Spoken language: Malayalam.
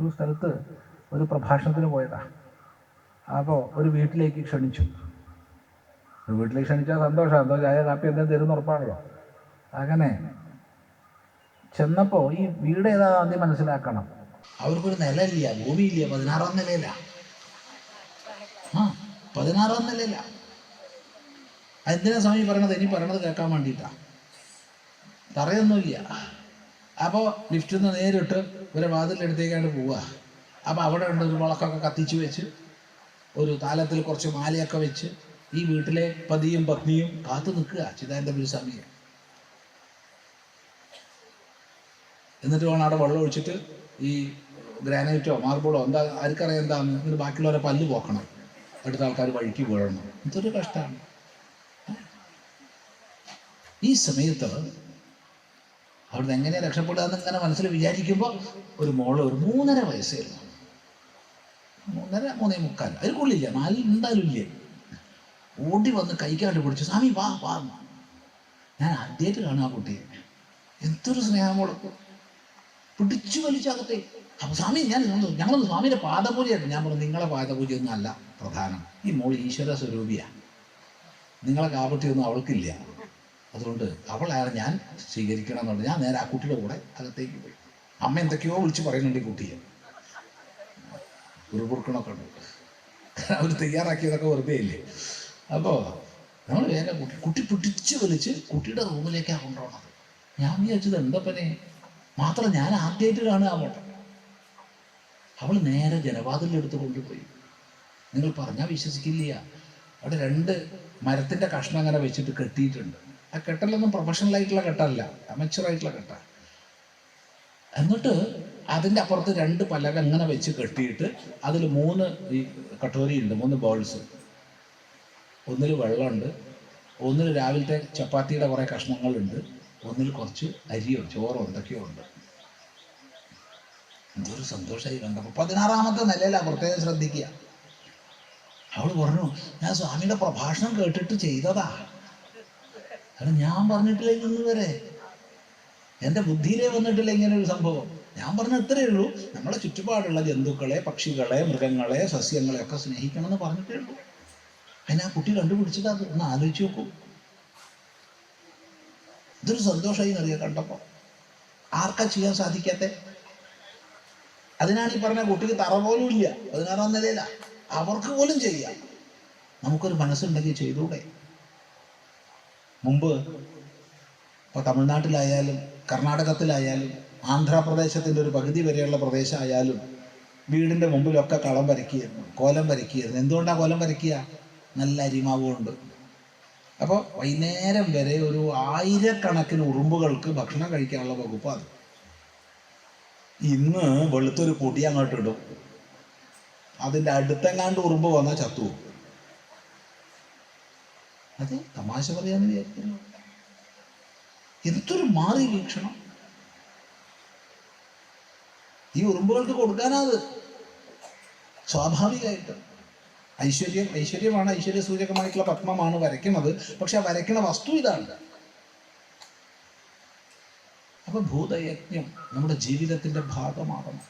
ഒരു സ്ഥലത്ത് ഒരു പ്രഭാഷണത്തിന് പോയതാ. അപ്പോൾ ഒരു വീട്ടിലേക്ക് ക്ഷണിച്ചു. ഒരു വീട്ടിലേക്ക് ക്ഷണിച്ചാൽ സന്തോഷം. എന്തോ ചായ കാപ്പി എന്തെങ്കിലും തരുന്ന ഉറപ്പാണല്ലോ. അങ്ങനെ ചെന്നപ്പോൾ ഈ വീട് ഏതാ ആദ്യം മനസ്സിലാക്കണം. അവർക്കൊരു നിലയില്ല. ഭൂമിയില്ല. പതിനാറാം നിലയില്ല ആ പതിനാറാം നിലയില്ല എന്തിനാ സ്വാമി പറയണത്? ഇനി പറയണത് കേൾക്കാൻ വേണ്ടിയിട്ടാ. തറയൊന്നുമില്ല. അപ്പോൾ ലിഫ്റ്റിൽ നിന്ന് നേരിട്ട് ഇവരെ വാതിലെടുത്തേക്കാണ് പോവുക അപ്പോൾ അവിടെ ഉണ്ട് ഒരു വിളക്കൊക്കെ കത്തിച്ച് വെച്ച് ഒരു താലത്തിൽ കുറച്ച് മാലയൊക്കെ വെച്ച് ഈ വീട്ടിലെ പതിയും പത്നിയും കാത്തു നിൽക്കുക ചിതാന്റെ ഒരു സമയം. എന്നിട്ട് വേണം അവിടെ വെള്ളം ഒഴിച്ചിട്ട് ഈ ഗ്രാനൈറ്റോ മാർബിളോ എന്താ ആർക്കറിയാം എന്താന്ന് എന്നിട്ട് ബാക്കിയുള്ളവരെ പല്ല് പോക്കണം. അടുത്ത ആൾക്കാർ വഴിക്ക് വീഴണം ഇതൊരു കഷ്ടമാണ് ഈ സമയത്ത് അവിടുന്ന് എങ്ങനെ രക്ഷപ്പെടുക എന്ന് മനസ്സിൽ വിചാരിക്കുമ്പോൾ ഒരു മോൾ ഒരു മൂന്നര വയസ്സായിരുന്നു മൂന്നര മൂന്നേ മുക്കാൽ. അതിൽ കൊള്ളില്ല നാലിൽ എന്തായാലും ഇല്ലേ. ഓടി വന്ന് കൈക്കാണ്ട് പിടിച്ചു സ്വാമി വാ വാ. ഞാൻ ആദ്യമായിട്ട് കാണും ആ കുട്ടിയെ. എന്തൊരു സ്നേഹമുളക്കും പിടിച്ചു വലിച്ചകത്തെ. അപ്പൊ സ്വാമി ഞാൻ ഞങ്ങളൊന്ന് സ്വാമിയുടെ പാദപൂജയായിരുന്നു ഞാൻ പറഞ്ഞു നിങ്ങളെ പാദപൂജ ഒന്നും അല്ല പ്രധാനം. ഈ മോൾ ഈശ്വര സ്വരൂപിയാ. നിങ്ങളെ കാപട്ടിയൊന്നും അവൾക്കില്ല. അതുകൊണ്ട് അവളാണ് ഞാൻ സ്വീകരിക്കണം എന്നുള്ളത് ഞാൻ നേരെ ആ കുട്ടിയുടെ കൂടെ അകത്തേക്ക് പോയി. അമ്മ എന്തൊക്കെയോ വിളിച്ച് പറയുന്നുണ്ട് ഈ കുട്ടിയെ. ഉരുപുറുക്കണൊക്കെ ഉണ്ട്. അവർ തയ്യാറാക്കിയതൊക്കെ വെറുതെ ഇല്ലേ? അപ്പോൾ നമ്മൾ വേറെ കുട്ടി കുട്ടി പിടിച്ച് വലിച്ച് കുട്ടിയുടെ റൂമിലേക്കാണ് കൊണ്ടുപോകണത് ഞാൻ വിചാരിച്ചത് എന്തപ്പനെ മാത്രം ഞാൻ ആദ്യമായിട്ട് കാണുക അങ്ങോട്ട് അവൾ നേരെ ജനവാതിലെടുത്ത് കൊണ്ടുപോയി. നിങ്ങൾ പറഞ്ഞാൽ വിശ്വസിക്കില്ല. അവിടെ രണ്ട് മരത്തിന്റെ കഷ്ണം അങ്ങനെ വെച്ചിട്ട് കെട്ടിയിട്ടുണ്ട്. ആ കെട്ടലൊന്നും പ്രൊഫഷണൽ ആയിട്ടുള്ള കെട്ടല്ല അമച്ചർ ആയിട്ടുള്ള കെട്ട. എന്നിട്ട് അതിന്റെ അപ്പുറത്ത് രണ്ട് പലക ഇങ്ങനെ വെച്ച് കെട്ടിയിട്ട് അതിൽ മൂന്ന് ഈ കട്ടോരിയുണ്ട് മൂന്ന് ബോൾസ് ഒന്നിൽ വെള്ളമുണ്ട് ഒന്നിൽ രാവിലത്തെ ചപ്പാത്തിയുടെ കുറേ കഷ്ണങ്ങളുണ്ട് ഒന്നിൽ കുറച്ച് അരിയോ ചോറോ എന്തൊക്കെയോ ഉണ്ട്. എന്തൊരു സന്തോഷമായി കണ്ടപ്പോൾ പതിനാറാമത്തെ നിലയിലാണ് പ്രത്യേകം ശ്രദ്ധിക്കുക. അവൾ പറഞ്ഞു ഞാൻ സ്വാമിയുടെ പ്രഭാഷണം കേട്ടിട്ട് ചെയ്തതാ. കാരണം ഞാൻ പറഞ്ഞിട്ടില്ല ഇന്ന് വരെ. എന്റെ ബുദ്ധിയിലേ വന്നിട്ടില്ല ഇങ്ങനെ ഒരു സംഭവം. ഞാൻ പറഞ്ഞ ഇത്രയേ ഉള്ളൂ. നമ്മളെ ചുറ്റുപാടുള്ള ജന്തുക്കളെ പക്ഷികളെ മൃഗങ്ങളെ സസ്യങ്ങളെ ഒക്കെ സ്നേഹിക്കണം എന്ന് പറഞ്ഞിട്ടേ ഉള്ളൂ. അതിന് ആ കുട്ടി കണ്ടുപിടിച്ചത് അത് ഒന്ന് ആലോചിച്ച് നോക്കൂ. ഇതൊരു സന്തോഷമായി എന്നറിയ കണ്ടപ്പോൾ ആർക്കാ ചെയ്യാൻ സാധിക്കാത്ത? അതിനാണ് ഈ പറഞ്ഞ കുട്ടിക്ക് തറ പോലും ഇല്ല. പതിനാറാം നിലയിലാ. അവർക്ക് പോലും ചെയ്യാം. നമുക്കൊരു മനസ്സുണ്ടെങ്കിൽ ചെയ്തൂടെ? മുമ്പ് ഇപ്പോൾ തമിഴ്നാട്ടിലായാലും കർണാടകത്തിലായാലും ആന്ധ്രാപ്രദേശത്തിന്റെ ഒരു പകുതി വരെയുള്ള പ്രദേശമായാലും വീടിന്റെ മുമ്പിലൊക്കെ കളം വരയ്ക്കുകയായിരുന്നു കോലം വരയ്ക്കുകയായിരുന്നു. എന്തുകൊണ്ടാണ് കോലം വരയ്ക്കുക? നല്ല അരിമാവ് അപ്പോൾ വൈകുന്നേരം വരെ ഒരു ആയിരക്കണക്കിന് ഉറുമ്പുകൾക്ക് ഭക്ഷണം കഴിക്കാനുള്ള വകുപ്പാണ് ഇന്ന് വെളുത്തൊരു പൊടി അങ്ങോട്ട് ഇടും. അതിന്റെ അടുത്തെങ്ങാണ്ട് ഉറുമ്പ് വന്നാൽ ചത്തു പോകും. അത് തമാശ പറയാന്ന് വിചാരിക്കുന്നു എന്തൊരു മാറി വീക്ഷണം. ഈ ഉറുമ്പുകൾക്ക് കൊടുക്കാനാത്. സ്വാഭാവികമായിട്ട്. ഐശ്വര്യം ഐശ്വര്യമാണ് ഐശ്വര്യ സൂചകമായിട്ടുള്ള പത്മമാണ് വരയ്ക്കുന്നത്. പക്ഷെ ആ വരയ്ക്കുന്ന വസ്തു ഇതാണ്. അപ്പൊ ഭൂതയജ്ഞം നമ്മുടെ ജീവിതത്തിന്റെ ഭാഗമാകണം.